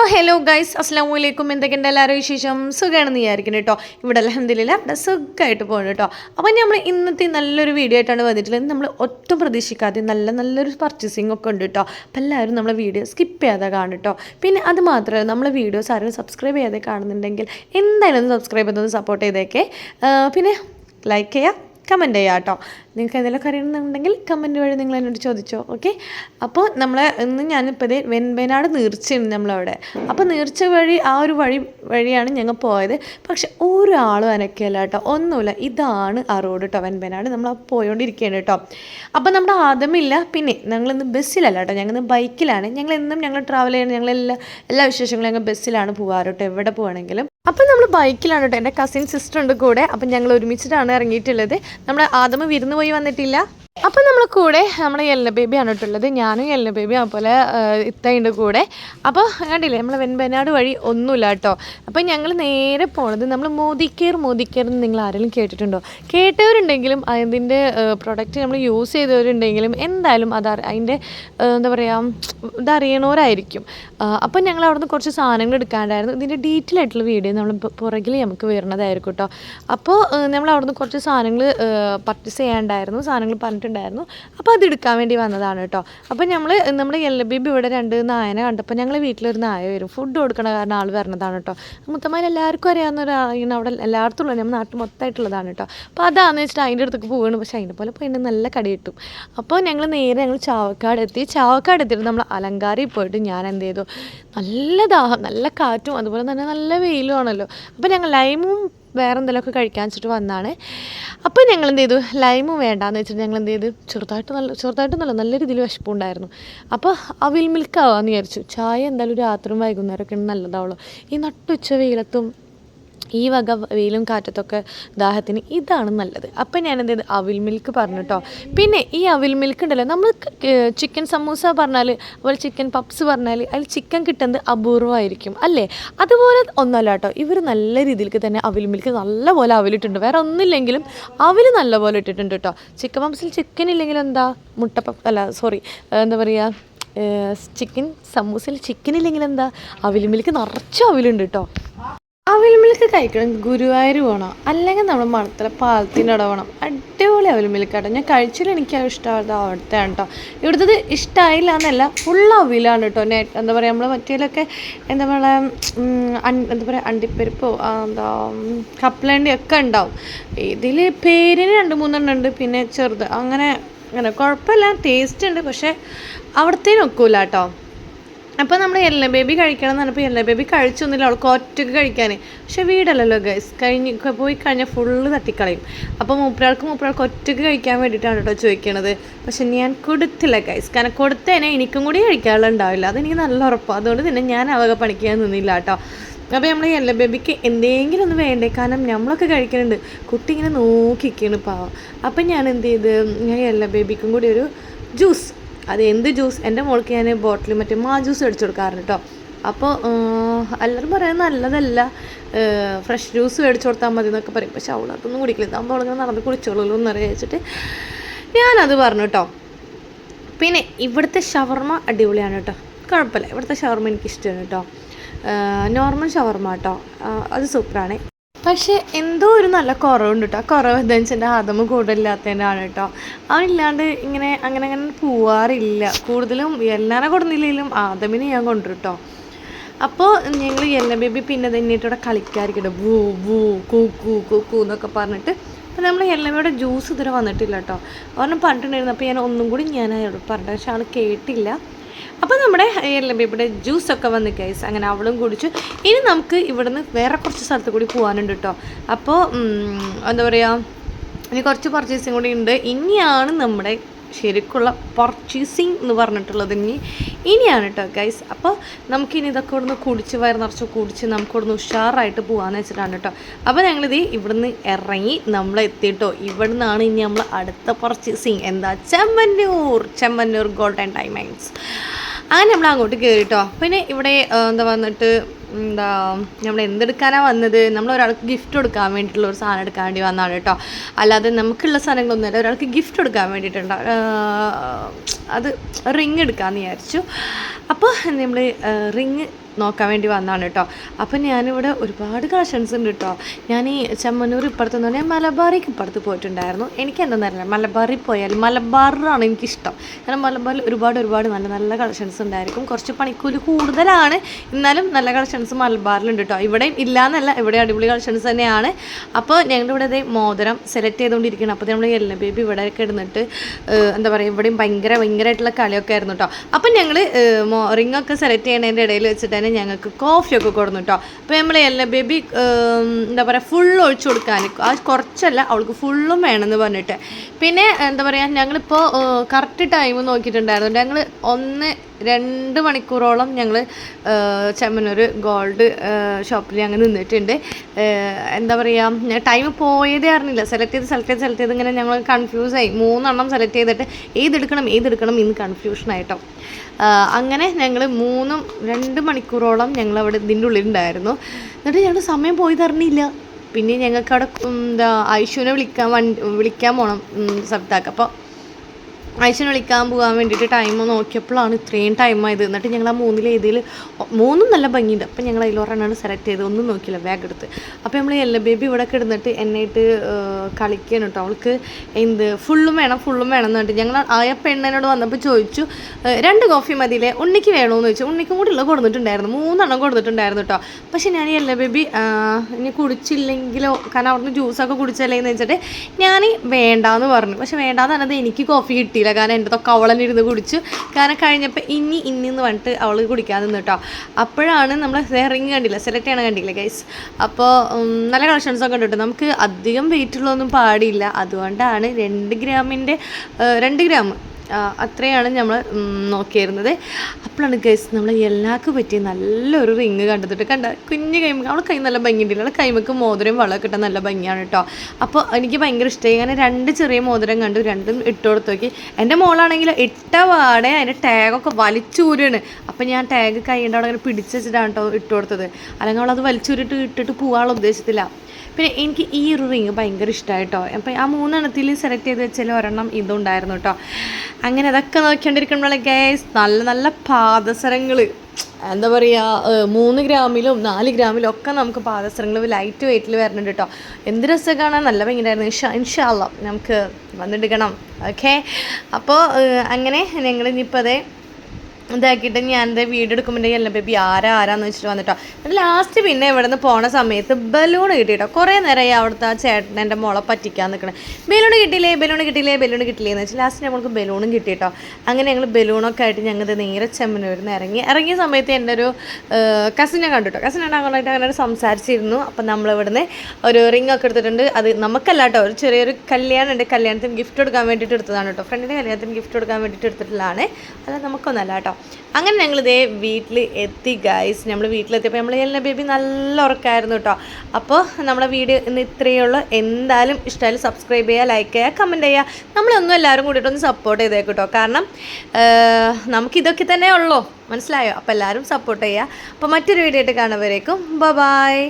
Hello hello guys അസ്സാം വലൈക്കും എന്തൊക്കെയുണ്ട് എല്ലാവരും വിശേഷം? സുഖമാണെന്ന് വിചാരിക്കുന്നു കേട്ടോ. ഇവിടെ അലഹമില്ല ഇവിടെ സുഖമായിട്ട് പോകണം കേട്ടോ. അപ്പം നമ്മൾ ഇന്നത്തെ നല്ലൊരു വീഡിയോ ആയിട്ടാണ് വന്നിട്ടുള്ളത്. നമ്മൾ ഒട്ടും പ്രതീക്ഷിക്കാതെ നല്ല നല്ലൊരു പർച്ചേസിംഗ് ഒക്കെ ഉണ്ട് കേട്ടോ. അപ്പം എല്ലാവരും നമ്മളെ വീഡിയോ സ്കിപ്പ് ചെയ്യാതെ കാണും കേട്ടോ. പിന്നെ അത് മാത്രമല്ല നമ്മളെ വീഡിയോസ് ആരും സബ്സ്ക്രൈബ് ചെയ്യാതെ കാണുന്നുണ്ടെങ്കിൽ എന്തായാലും സബ്സ്ക്രൈബ് ചെയ്തൊന്ന് സപ്പോർട്ട് ചെയ്തേക്കെ. പിന്നെ ലൈക്ക് ചെയ്യുക കമന്റ് ചെയ്യാം കേട്ടോ. നിങ്ങൾക്ക് എന്തെങ്കിലുമൊക്കെ അറിയണമെന്നുണ്ടെങ്കിൽ കമന്റ് വഴി നിങ്ങൾ എന്നോട് ചോദിച്ചോ ഓക്കെ അപ്പോൾ നമ്മൾ ഇന്ന് ഞാനിപ്പോൾ ഇത് വെൻപേനാട് നീർച്ചയുണ്ട് നമ്മളവിടെ. അപ്പോൾ നീർച്ച വഴി ആ ഒരു വഴി വഴിയാണ് ഞങ്ങൾ പോയത്. പക്ഷെ ഒരാളും അനക്കിയല്ല കേട്ടോ. ഒന്നുമില്ല. ഇതാണ് ആ റോഡ് കേട്ടോ വെൻപേനാട്. നമ്മൾ പോയോണ്ടിരിക്കുകയാണ് കേട്ടോ. അപ്പോൾ നമ്മുടെ ആദ്യമില്ല പിന്നെ ഞങ്ങളിന്ന് ബസ്സിലല്ല കേട്ടോ. ഞങ്ങൾ ബൈക്കിലാണ്. ഞങ്ങൾ എന്നും ഞങ്ങൾ ട്രാവൽ ചെയ്യണം. ഞങ്ങൾ എല്ലാ വിശേഷങ്ങളും ഞങ്ങൾ ബസ്സിലാണ് പോകാറ് കേട്ടോ എവിടെ പോകണമെങ്കിലും. അപ്പം നമ്മൾ ബൈക്കിലാണ് കേട്ടോ. എന്റെ കസിൻ സിസ്റ്റർ ഉണ്ട് കൂടെ. അപ്പം ഞങ്ങൾ ഒരുമിച്ചിട്ടാണ് ഇറങ്ങിയിട്ടുള്ളത്. നമ്മൾ ആദമ വിരുന്ന് പോയി വന്നിട്ടില്ല. അപ്പം നമ്മൾ കൂടെ നമ്മുടെ യെല്ല ബേബിയാണ് കേട്ടുള്ളത് ഞാനും യെല്ല ബേബി അതുപോലെ ഇത്തയുണ്ട് കൂടെ. അപ്പോൾ കണ്ടില്ലേ നമ്മൾ വെൺപനാട് വഴി ഒന്നുമില്ല കേട്ടോ. അപ്പം ഞങ്ങൾ നേരെ പോണത് നമ്മൾ മോദിക്കേർ മോദിക്കേർ എന്ന് നിങ്ങൾ ആരെങ്കിലും കേട്ടിട്ടുണ്ടോ? കേട്ടവരുണ്ടെങ്കിലും അതിന്റെ പ്രൊഡക്റ്റ് നമ്മൾ യൂസ് ചെയ്തവരുണ്ടെങ്കിലും എന്തായാലും അത് അതിന്റെ എന്താ പറയുക ഇതറിയണവരായിരിക്കും അപ്പം ഞങ്ങൾ അവിടുന്ന് കുറച്ച് സാധനങ്ങൾ എടുക്കാണ്ടായിരുന്നു. ഇതിന്റെ ഡീറ്റെയിൽ ആയിട്ടുള്ള വീഡിയോ നമ്മൾ പുറകിൽ നമുക്ക് വരുന്നതായിരിക്കും കേട്ടോ. അപ്പോൾ നമ്മൾ അവിടുന്ന് കുറച്ച് സാധനങ്ങൾ പർച്ചേസ് ചെയ്യാണ്ടായിരുന്നു. സാധനങ്ങൾ പറഞ്ഞിട്ടുണ്ടായിരുന്നു അപ്പോൾ അത് എടുക്കാൻ വേണ്ടി വന്നതാണ് കേട്ടോ. അപ്പോൾ നമ്മൾ നമ്മുടെ എൽ ബി ബി ഇവിടെ രണ്ട് നായനെ കണ്ടപ്പോൾ ഞങ്ങൾ വീട്ടിലൊരു നായ വരും. ഫുഡ് കൊടുക്കണ കാരണം ആൾ വരണതാണ് കേട്ടോ. മുത്തമാർ എല്ലാവർക്കും അറിയാവുന്ന ഒരാളാണ് അവിടെ എല്ലായിടത്തും ഉള്ളത്. നമ്മുടെ നാട്ടിൽ മൊത്തമായിട്ടുള്ളതാണ് കേട്ടോ. അപ്പോൾ അതാണെന്ന് വെച്ചിട്ട് അതിന്റെ അടുത്തേക്ക് പോവുകയാണ് പക്ഷേ അതിന്റെ പോലെ പോയി നല്ല കടി കിട്ടും. അപ്പോൾ ഞങ്ങൾ നേരെ ഞങ്ങൾ ചാവക്കാട് എത്തി. ചാവക്കാട് എത്തിയിട്ട് നമ്മൾ അലങ്കാരി പോയിട്ട് ഞാൻ എന്ത് ചെയ്തു? നല്ല ദാഹം നല്ല കാറ്റും അതുപോലെ തന്നെ നല്ല വെയിലും ആണല്ലോ. അപ്പോൾ ഞങ്ങൾ ലൈമും വേറെ എന്തെങ്കിലുമൊക്കെ കഴിക്കാൻ വെച്ചിട്ട് വന്നതാണ് അപ്പോൾ ഞങ്ങൾ എന്ത് ചെയ്തു? ലൈമ് വേണ്ടാന്ന് വെച്ചിട്ട് ഞങ്ങൾ എന്ത് ചെയ്തു? ചെറുതായിട്ട് നല്ല ചെറുതായിട്ടൊന്നുമല്ല നല്ല രീതിയിൽ വിശപ്പുണ്ടായിരുന്നു. അപ്പോൾ അവിൽ മിൽക്കാവാന്ന് വിചാരിച്ചു. ചായ എന്തായാലും രാത്രിയും വൈകുന്നേരമൊക്കെ നല്ലതാവുള്ളൂ. ഈ നട്ടുച്ച വെയിലത്തും ഈ വക വെയിലും കാറ്റത്തൊക്കെ ദാഹത്തിന് ഇതാണ് നല്ലത്. അപ്പം ഞാൻ ചെയ്ത് അവിൽ മിൽക്ക് പറഞ്ഞു കേട്ടോ പിന്നെ ഈ അവിൽ മിൽക്ക് ഉണ്ടല്ലോ നമ്മൾ ചിക്കൻ സമൂസ പറഞ്ഞാൽ അതുപോലെ ചിക്കൻ പപ്സ് പറഞ്ഞാൽ അതിൽ ചിക്കൻ കിട്ടുന്നത് അപൂർവമായിരിക്കും അല്ലേ? അതുപോലെ ഒന്നല്ല കേട്ടോ ഇവർ നല്ല രീതിയിലേക്ക് തന്നെ അവിൽ മിൽക്ക് നല്ലപോലെ അവലിട്ടുണ്ട്. വേറെ ഒന്നുമില്ലെങ്കിലും അവിൽ നല്ലപോലെ ഇട്ടിട്ടുണ്ട് കേട്ടോ ചിക്കൻ പപ്സിൽ ചിക്കൻ ഇല്ലെങ്കിൽ എന്താ? മുട്ട പപ്പ് അല്ല സോറി എന്താ പറയുക ചിക്കൻ സമൂസയിൽ ചിക്കൻ ഇല്ലെങ്കിൽ എന്താ? അവിൽ മിൽക്ക് നിറച്ചും അവിലുണ്ട് കേട്ടോ അവിൽ മിൽക്ക് കഴിക്കണം. ഗുരുവായൂർ പോകണം അല്ലെങ്കിൽ നമ്മൾ മണത്തല പാലത്തിന്റെ അവിടെ പോകണം അടിപൊളി അവൽമിൽക്ക് കേട്ടോ ഞാൻ കഴിച്ചില്ല എനിക്ക് അത് ഇഷ്ടമായത് അവിടുത്തെ കേട്ടോ ഇവിടുത്തെ ഇഷ്ടമായില്ല എന്നല്ല. ഫുൾ അവിലാണ് കേട്ടോ എന്താ പറയുക നമ്മൾ മറ്റേലൊക്കെ എന്താ പറയുക എന്താ പറയുക അണ്ടിപ്പരിപ്പോ എന്താ കപ്പലണ്ടി ഒക്കെ ഉണ്ടാവും. ഇതിൽ പേരിന് രണ്ട് മൂന്നെണ്ണം ഉണ്ട്. പിന്നെ ചെറുത്. അങ്ങനെ അങ്ങനെ കുഴപ്പമില്ല. ടേസ്റ്റ് ഉണ്ട്. പക്ഷേ അവിടത്തേനും ഒക്കൂല കേട്ടോ അപ്പോൾ നമ്മൾ എല്ല ബേബി കഴിക്കണം എന്ന് പറഞ്ഞപ്പോൾ എല്ല ബേബി കഴിച്ചൊന്നുമില്ല അവൾക്ക് ഒറ്റയ്ക്ക് കഴിക്കാൻ പക്ഷേ വീടല്ലല്ലോ ഗൈസ് കഴിഞ്ഞ് പോയി കഴിഞ്ഞാൽ ഫുള്ള് തട്ടിക്കളയും. അപ്പോൾ മൂപ്പരാൾക്ക് മൂപ്പരാൾക്ക് ഒറ്റയ്ക്ക് കഴിക്കാൻ വേണ്ടിയിട്ടാണ് കേട്ടോ ചോദിക്കണത്. പക്ഷെ ഞാൻ കൊടുത്തില്ല ഗൈസ് കാരണം കൊടുത്തേനെ എനിക്കും കൂടി കഴിക്കാനുള്ള ഉണ്ടാവില്ല അതെനിക്ക് നല്ല ഉറപ്പാണ് അതുകൊണ്ട് തന്നെ ഞാൻ അവക പണിക്കാൻ നിന്നില്ല കേട്ടോ. അപ്പോൾ നമ്മൾ എല്ല ബേബിക്ക് എന്തെങ്കിലും ഒന്ന് വേണ്ടേ? കാരണം നമ്മളൊക്കെ കഴിക്കുന്നുണ്ട് കുട്ടി ഇങ്ങനെ നോക്കിക്കാണ് പാവം. അപ്പം ഞാൻ എന്ത് ചെയ്ത്? ഞാൻ എല്ല ബേബിക്കും കൂടി ഒരു ജ്യൂസ് അത് എന്ത് ജ്യൂസ്? എന്റെ മോൾക്ക് ഞാൻ ബോട്ടിൽ മറ്റേ മാ ജ്യൂസ് അടിച്ചു കൊടുക്കാറുണ്ട് കേട്ടോ അപ്പോൾ എല്ലാവരും പറയുന്നത് നല്ലതല്ല. ഫ്രഷ് ജ്യൂസ് മേടിച്ചു കൊടുത്താൽ മതി എന്നൊക്കെ പറയും. പക്ഷെ അവളതൊന്നും കുടിക്കില്ല. അപ്പോൾ അവളിങ്ങനെ നടന്ന് കുടിച്ചോളൂ എന്ന് അറിയിച്ചിട്ട് ഞാനത് പറഞ്ഞു കേട്ടോ പിന്നെ ഇവിടുത്തെ ഷവർമ അടിപൊളിയാണ് കേട്ടോ കുഴപ്പമില്ല. ഇവിടുത്തെ ഷവർമ എനിക്ക് ഇഷ്ടമാണ് കേട്ടോ നോർമൽ ഷവർമ കേട്ടോ അത് സൂപ്പറാണ്. പക്ഷേ എന്തോ ഒരു നല്ല കുറവുണ്ട് കേട്ടോ ആ കുറവ് എന്താണെന്ന് വെച്ചാൽ എന്റെ ആദമ കൂടുതലില്ലാത്തതിന്റെയാണ് കേട്ടോ അവനില്ലാണ്ട് ഇങ്ങനെ അങ്ങനെ അങ്ങനെ പോവാറില്ല. കൂടുതലും എല്ലാരെ കൊടുന്നില്ലെങ്കിലും ആദമിനെ ഞാൻ കൊണ്ടുവരും അപ്പോൾ ഞങ്ങൾ എല്ല ബേബി പിന്നെ തന്നെയിട്ടൂടെ കളിക്കാതിരിക്കട്ടെ. ബൂ ബൂ കൂ കൂ കൂ കൂ എന്നൊക്കെ പറഞ്ഞിട്ട്. അപ്പോൾ നമ്മൾ യെല്ലമ്മയുടെ ജ്യൂസ് ഇതുവരെ വന്നിട്ടില്ല കേട്ടോ അവനെ പറഞ്ഞിട്ടുണ്ടായിരുന്നു അപ്പോൾ ഞാൻ ഒന്നും കൂടി ഞാൻ പറഞ്ഞു. പക്ഷെ ആൾ കേട്ടില്ല. അപ്പോൾ നമ്മുടെ ഇവിടെ ജ്യൂസ് ജ്യൂസൊക്കെ വന്ന് കേസ് അങ്ങനെ അവളും കുടിച്ചു. ഇനി നമുക്ക് ഇവിടുന്ന് വേറെ കുറച്ച് സ്ഥലത്ത് കൂടി പോകാനുണ്ട് കേട്ടോ അപ്പോൾ എന്താ പറയുക ഇനി കുറച്ച് പർച്ചേസിങ് കൂടി ഉണ്ട്. ഇനിയാണ് നമ്മുടെ ശരിക്കുള്ള പർച്ചേസിങ് എന്ന് പറഞ്ഞിട്ടുള്ളത്. ഇനി ഇനിയാണ് കേട്ടോ ഗൈസ് അപ്പോൾ നമുക്കിനി ഇതൊക്കെ ഇവിടുന്ന് കുടിച്ച് വയർ നിറച്ച് കുടിച്ച് നമുക്ക് ഇവിടുന്ന് ഉഷാറായിട്ട് പോകാമെന്ന് വെച്ചിട്ടാണ് കേട്ടോ അപ്പോൾ ഞങ്ങളിത് ഇവിടുന്ന് ഇറങ്ങി നമ്മൾ എത്തിയിട്ടോ. ഇവിടുന്നാണ് ഇനി നമ്മൾ അടുത്ത പർച്ചേസിങ് എന്താ? ചെമ്മന്നൂർ ചെമ്മന്നൂർ ഗോൾഡൻ ഡയമണ്ട്സ് അങ്ങനെ നമ്മൾ അങ്ങോട്ട് കയറിട്ടോ പിന്നെ ഇവിടെ എന്താ വന്നിട്ട് എന്താ നമ്മൾ എന്തെടുക്കാനാണ് വന്നത്? നമ്മൾ ഒരാൾക്ക് ഗിഫ്റ്റ് കൊടുക്കാൻ വേണ്ടിയിട്ടുള്ള ഒരു സാധനം എടുക്കാൻ വേണ്ടി വന്നതാണ് കേട്ടോ. അല്ലാതെ നമുക്കുള്ള സാധനങ്ങളൊന്നുമല്ല ഒരാൾക്ക് ഗിഫ്റ്റ് കൊടുക്കാൻ വേണ്ടിയിട്ടുണ്ട്. അത് റിങ് എടുക്കാമെന്ന് വിചാരിച്ചു. അപ്പോൾ നമ്മൾ റിങ് നോക്കാൻ വേണ്ടി വന്നതാണ് കേട്ടോ. അപ്പം ഞാനിവിടെ ഒരുപാട് കളക്ഷൻസ് ഉണ്ട് കേട്ടോ. ഞാൻ ഈ ചെമ്മന്നൂർ ഇപ്പുറത്ത് എന്ന് പറഞ്ഞാൽ മലബാറിക്ക് ഇപ്പുറത്ത് പോയിട്ടുണ്ടായിരുന്നു. എനിക്ക് എന്തെന്നറിയില്ല മലബാറിൽ പോയാൽ മലബാറിലാണ് എനിക്കിഷ്ടം. കാരണം മലബാറിൽ ഒരുപാട് ഒരുപാട് നല്ല നല്ല കളക്ഷൻസ് ഉണ്ടായിരിക്കും. കുറച്ച് പണിക്കൂലി കൂടുതലാണ്. എന്നാലും നല്ല കളക്ഷൻസ് മലബാറിലുണ്ട് കേട്ടോ. ഇവിടെയും ഇല്ലയെന്നല്ല ഇവിടെ അടിപൊളി കളക്ഷൻസ് തന്നെയാണ്. അപ്പോൾ ഞങ്ങളുടെ ഇവിടെ അതേ മോതിരം സെലക്ട് ചെയ്തുകൊണ്ടിരിക്കുകയാണ് അപ്പോൾ നമ്മൾ എല്ലാം ബേബി ഇവിടെ കിടന്നിട്ട് എന്താ പറയുക ഇവിടെയും ഭയങ്കര ഭയങ്കരമായിട്ടുള്ള കളിയൊക്കെ ആയിരുന്നു കേട്ടോ. അപ്പം ഞങ്ങൾ റിങ്ങൊക്കെ സെലക്ട് ചെയ്യുന്നതിന്റെ ഇടയിൽ വെച്ചിട്ട് തന്നെ ഞങ്ങൾക്ക് കോഫിയൊക്കെ കൊടുന്നു കേട്ടോ അപ്പോൾ നമ്മൾ എല്ലാ ബേബി എന്താ പറയുക ഫുൾ ഒഴിച്ചു കൊടുക്കാൻ. ആ കുറച്ചല്ല അവൾക്ക് ഫുള്ളും വേണമെന്ന് പറഞ്ഞിട്ട്. പിന്നെ എന്താ പറയുക ഞങ്ങളിപ്പോൾ കറക്റ്റ് ടൈം നോക്കിയിട്ടുണ്ടായിരുന്നു. ഞങ്ങൾ ഒന്ന് രണ്ട് മണിക്കൂറോളം ഞങ്ങൾ ചെമ്മനൂർ ഗോൾഡ് ഷോപ്പിൽ ഞങ്ങൾ നിന്നിട്ടുണ്ട്. എന്താ പറയുക ടൈം പോയതേ അറിഞ്ഞില്ല. സെലക്ട് ചെയ്ത് സെലക്ട് ചെയ്ത് സെലക്ട് ചെയ്ത് ഇങ്ങനെ ഞങ്ങൾ കൺഫ്യൂസ് ആയി. മൂന്നെണ്ണം സെലക്ട് ചെയ്തിട്ട് ഏതെടുക്കണം ഏതെടുക്കണം ഇന്ന് കൺഫ്യൂഷനായിട്ടോ അങ്ങനെ ഞങ്ങൾ മൂന്നും രണ്ട് മണിക്കൂറോളം ഞങ്ങൾ അവിടെ ഇതിന്റെ ഉള്ളിലുണ്ടായിരുന്നു. എന്നിട്ട് ഞങ്ങൾ സമയം പോയി തരണില്ല പിന്നെ ഞങ്ങൾക്ക് അവിടെ എന്താ ഐശുവിനെ വിളിക്കാൻ വിളിക്കാൻ പോകണം സബ്താക്ക് അപ്പോൾ ഐശുവിനെ വിളിക്കാൻ പോകാൻ വേണ്ടിയിട്ട് ടൈം നോക്കിയപ്പോഴാണ് ഇത്രയും ടൈം ആയത്. എന്നിട്ട് ഞങ്ങൾ ആ മൂന്നിൽ ഏതിൽ മൂന്നും നല്ല ഭംഗിയുണ്ട്. അപ്പം ഞങ്ങൾ അതിലൊരെണ്ണമാണ് സെലക്ട് ചെയ്ത് ഒന്നും നോക്കിയില്ല ബാഗ് എടുത്ത്. അപ്പോൾ നമ്മൾ എല്ല ബേബി ഇവിടെ കിടന്നിട്ട് എന്നായിട്ട് കളിക്കുകയാണ് കേട്ടോ. അവൾക്ക് എന്ത് ഫുള്ളും വേണം ഫുള്ളും വേണം എന്ന് പറഞ്ഞിട്ട് ഞങ്ങൾ ആയ പെണ്ണിനോട് വന്നപ്പോൾ ചോദിച്ചു രണ്ട് കോഫി മതിയില്ലേ? ഉണ്ണിക്ക് വേണമെന്ന് ചോദിച്ചു. ഉണ്ണിക്കും കൂടി ഉള്ള കൊടുത്തിട്ടുണ്ടായിരുന്നു. മൂന്നെണ്ണം കൊടുത്തിട്ടുണ്ടായിരുന്നു കേട്ടോ. പക്ഷേ ഞാൻ എല്ലാ ബേബി ഇനി കുടിച്ചില്ലെങ്കിലോ കാരണം അവിടുന്ന് ജ്യൂസൊക്കെ കുടിച്ചല്ലേ എന്ന് വെച്ചിട്ട് ഞാൻ വേണ്ടാന്ന് പറഞ്ഞു. പക്ഷേ വേണ്ടാന്ന് പറഞ്ഞത് എനിക്ക് കോഫി കിട്ടിയില്ല കാരണം എന്റെ തൊക്കെ അവളെന്നെ ഇരുന്ന് കുടിച്ചു. കാരണം കഴിഞ്ഞപ്പോൾ ഇനി ഇനി എന്ന് പറഞ്ഞിട്ട് അവൾ കുടിക്കാൻ നിന്ന് കേട്ടോ. അപ്പോഴാണ് നമ്മൾ റിങ് കണ്ടില്ല. സെലക്ട് ചെയ്യണം കണ്ടില്ല ഗൈസ് അപ്പോൾ നല്ല കളക്ഷൻസ് ഒക്കെ ഉണ്ട് നമുക്ക് അധികം വെയിറ്റുള്ളൊന്നും പാടിയില്ല അതുകൊണ്ടാണ് രണ്ട് ഗ്രാമിന്റെ രണ്ട് ഗ്രാം അത്രയാണ് നമ്മൾ നോക്കിയിരുന്നത്. അപ്പോഴാണ് ഗൈസ് നമ്മൾ എല്ലാവർക്കും പറ്റിയ നല്ലൊരു റിങ് കണ്ടെത്തിട്ട് കണ്ട? കുഞ്ഞു കൈമ അവൾ കൈ നല്ല ഭംഗിയുണ്ടല്ലോ. അവളെ കൈമക്ക് മോതിരം വളമൊക്കെ കിട്ടാൻ നല്ല ഭംഗിയാണ് കേട്ടോ. അപ്പോൾ എനിക്ക് ഭയങ്കര ഇഷ്ടമായി. അങ്ങനെ രണ്ട് ചെറിയ മോതിരം കണ്ടു രണ്ടും ഇട്ട് കൊടുത്ത് നോക്കി. എന്റെ മോളാണെങ്കിൽ ഇട്ട പാടെ അതിന്റെ ടാഗൊക്കെ വലിച്ചൂരാണ്. അപ്പോൾ ഞാൻ ടാഗ് കൈയുടെ അവിടെ അങ്ങനെ പിടിച്ച് വെച്ചിട്ടാണ് കേട്ടോ ഇട്ട് കൊടുത്തത്. അല്ലെങ്കിൽ അവളത് വലിച്ചൂരിട്ട് ഇട്ടിട്ട് പോകാനുള്ള ഉദ്ദേശത്തില്ല. പിന്നെ എനിക്ക് ഈ ഒരു റിങ് ഭയങ്കര ഇഷ്ടമായിട്ടോ അപ്പം ആ മൂന്നെണ്ണത്തിൽ സെലക്ട് ചെയ്ത് വെച്ചാൽ ഒരെണ്ണം ഇതുണ്ടായിരുന്നു കേട്ടോ. അങ്ങനെ അതൊക്കെ നോക്കിക്കൊണ്ടിരിക്കുമ്പോഴേ ഗൈസ് നല്ല നല്ല പാദസരങ്ങൾ എന്താ പറയുക മൂന്ന് ഗ്രാമിലും നാല് ഗ്രാമിലും ഒക്കെ നമുക്ക് പാദസരങ്ങൾ ലൈറ്റ് വെയിറ്റിൽ വരുന്നുണ്ട് കേട്ടോ എന്ത് രസം കാണാൻ? നല്ല ഭയങ്കരമായിരുന്നു ഇൻഷാ ഇൻഷാല്ല നമുക്ക് വന്നെടുക്കണം ഓക്കെ അപ്പോൾ അങ്ങനെ ഞങ്ങൾ ഇനിയിപ്പോൾ അതേ ഇതാക്കിയിട്ട് ഞാൻ എന്റെ വീട് എടുക്കുമ്പോൾ എല്ലാ ബേബി ആരാ ആരാന്ന് വെച്ചിട്ട് വന്നിട്ടോ? എന്നിട്ട് ലാസ്റ്റ് പിന്നെ ഇവിടെ നിന്ന് പോണ സമയത്ത് ബലൂൺ കിട്ടിയിട്ടോ കുറേ നേരമായി അവിടുത്തെ ആ ചേട്ടൻ എന്റെ മോളെ പറ്റിക്കാൻ നിൽക്കണേ ബലൂൺ കിട്ടിയില്ലേ ബലൂൺ കിട്ടിയില്ലേ ബലൂൺ കിട്ടിയില്ലേ? എന്ന് വെച്ചാൽ ലാസ്റ്റ് ഞങ്ങൾക്ക് ബലൂണും കിട്ടിയിട്ടോ അങ്ങനെ ഞങ്ങൾ ബലൂണൊക്കെ ആയിട്ട് ഞങ്ങൾ നേരെ ചെമ്മനൂരിൽ നിന്ന് ഇറങ്ങി ഇറങ്ങിയ സമയത്ത് എന്റെ ഒരു കസിനെ കണ്ടു കേട്ടോ ഉണ്ടാകാനായിട്ട് അങ്ങനെ ഒരു സംസാരിച്ചിരുന്നു. അപ്പം നമ്മൾ ഇവിടുന്ന് ഒരു റിംഗ് ഒക്കെ എടുത്തിട്ടുണ്ട്. അത് നമുക്കല്ല കേട്ടോ ഒരു ചെറിയൊരു കല്യാണം ഉണ്ട് കല്യാണത്തിന് ഗിഫ്റ്റ് കൊടുക്കാൻ വേണ്ടിയിട്ട് എടുത്തതാണ് കേട്ടോ. ഫ്രണ്ടിന്റെ കല്യാണത്തിന് ഗിഫ്റ്റ് കൊടുക്കാൻ വേണ്ടിയിട്ട് എടുത്തിട്ടുള്ളതാണ്. അല്ല നമുക്കൊന്നല്ല കേട്ടോ അങ്ങനെ ഞങ്ങൾ ഇതേ വീട്ടിൽ എത്തി ഗൈസ് നമ്മൾ വീട്ടിലെത്തിയപ്പോൾ നമ്മൾ എല്ലാ ബേബി നല്ല ഉറക്കമായിരുന്നു കേട്ടോ അപ്പോൾ നമ്മളെ വീഡിയോ ഇന്ന് ഇത്രയേ ഉള്ളൂ. എന്തായാലും ഇഷ്ടമായാലും സബ്സ്ക്രൈബ് ചെയ്യുക ലൈക്ക് ചെയ്യുക കമന്റ് ചെയ്യുക നമ്മളൊന്നും എല്ലാവരും കൂടിയിട്ടൊന്ന് സപ്പോർട്ട് ചെയ്തേക്കും കേട്ടോ കാരണം നമുക്കിതൊക്കെ തന്നെ ഉള്ളൂ. മനസ്സിലായോ? അപ്പോൾ എല്ലാവരും സപ്പോർട്ട് ചെയ്യുക അപ്പോൾ മറ്റൊരു വീഡിയോ ആയിട്ട് കാണുമ്പോഴേക്കും ബ ബായ്